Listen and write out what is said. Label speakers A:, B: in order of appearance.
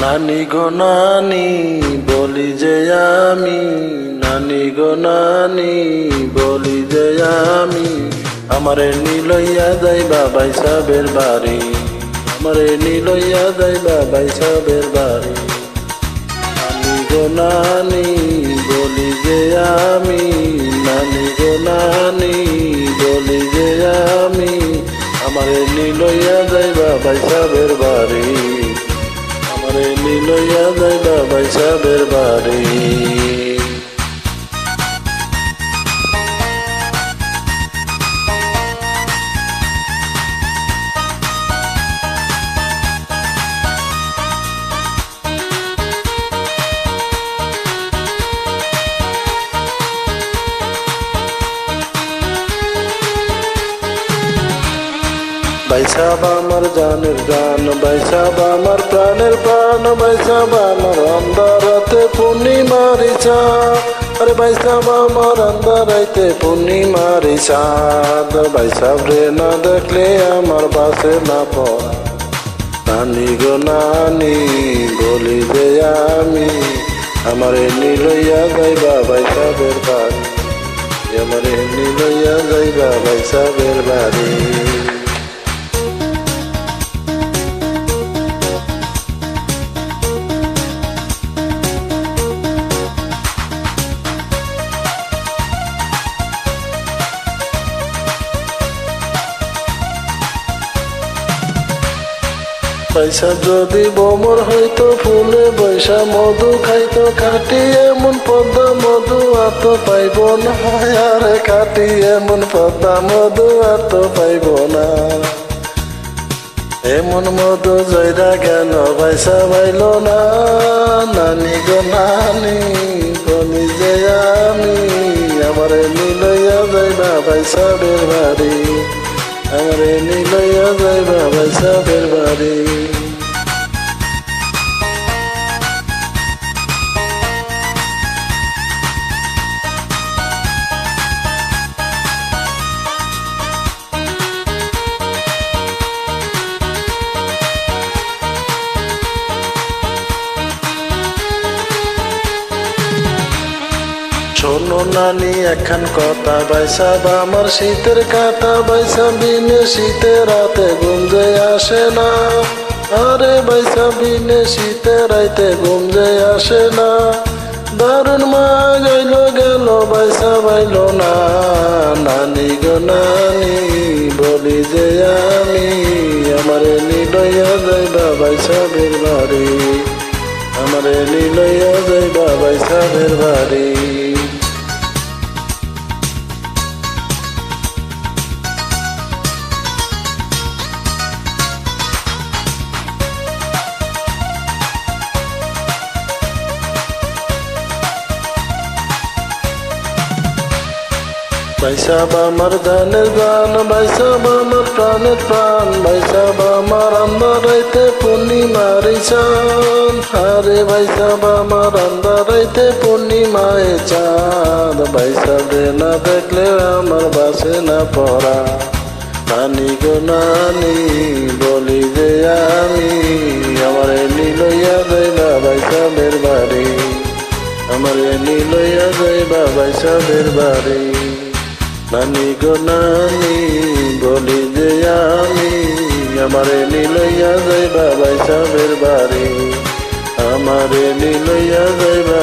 A: নানি গো নানি, বলি যে আমি। নানি গো নানি, বলি যে আমি। আমারে নিলইয়া যাই বাবাই সাবের বাড়ি। আমারে নিলইয়া যাই বাবাই সাবের বাড়ি। নানি গো নানি, বলি যে আমি। নানি গো নানি, বলি যে আমি। আমারে নিলইয়া যাই বাবাই সাবের বাড়ি। আমারে নিলইয়া যাই বাবাই সাবের বাড়ি। বাইসাব আমার জানের গান বাইসাব আমার প্রাণের প্রাণ বাইসাব আমার অন্ধারাতে পূর্ণিমার ইচ্ছা আরে বাইসাব আমার অন্ধারাইতে পূর্ণিমার চাঁদ বাইসাব রে না দেখলে আমার বাসে না পড়া নানি গো নানি বলি যে আমি আমারে নিলইয়া যাইবা বাইসাবের বাড়ি আমারে নিলইয়া যাইবা বাইসাবের বাড়ি পয়সা যদি বমর হইতো, ফুলে বৈশা মধু খাইতো খাটি এমন পদ্মা মধু আর তো পাইব না। আরে খাটি এমন পদ্মা মধু আর তো পাইব না। এমন মধু জয়রা কেন পয়সা পাইল না? নানি গো নানি বলি যে আমি, আমার নিলইয়া যাইবা পয়সা বের আমার নিলইয়া যাইবা পয়সা শোনো নানি এখন কথা বাইসাব আমার শীতের কাটা বাইসা, বিনে শীতে রাতে গুঞ্জে আসে না। আরে বাইসা, বিনে শীতে রাইতে গুঞ্জে আসে না। দারুণ মা গেল গেল, বাইসা বাইল না। নানি গো নানি, বলি যে আমি, আমারে নিলইয়া যাইবা বাইসাবের বাড়ি। আমারে নিলইয়া যাইবা বাইসাবের বাড়ি। বাইসাব আমার ধানের গান বাইসাব আমার প্রাণের প্রাণ বাইসাব আমার আন্দারাইতে পূর্ণিমার চাঁদ। আরে বাইসাব আমার আন্দারাইতে পূর্ণিমায় চাঁদ। বাইসাব রে না দেখলে আমার বাসে না পড়া। নানি গো নানি, বলি যে আমি আমার নিলইয়া যাইবা বাইসাবের বাড়ি। আমার নিলইয়া যাইবা বাইসাবের বাড়ি। নানি গো নানি, বলি যে আমি আমারে নিলইয়া যাইবা বাইসাবের বাড়ি। আমারে নিলইয়া যাইবা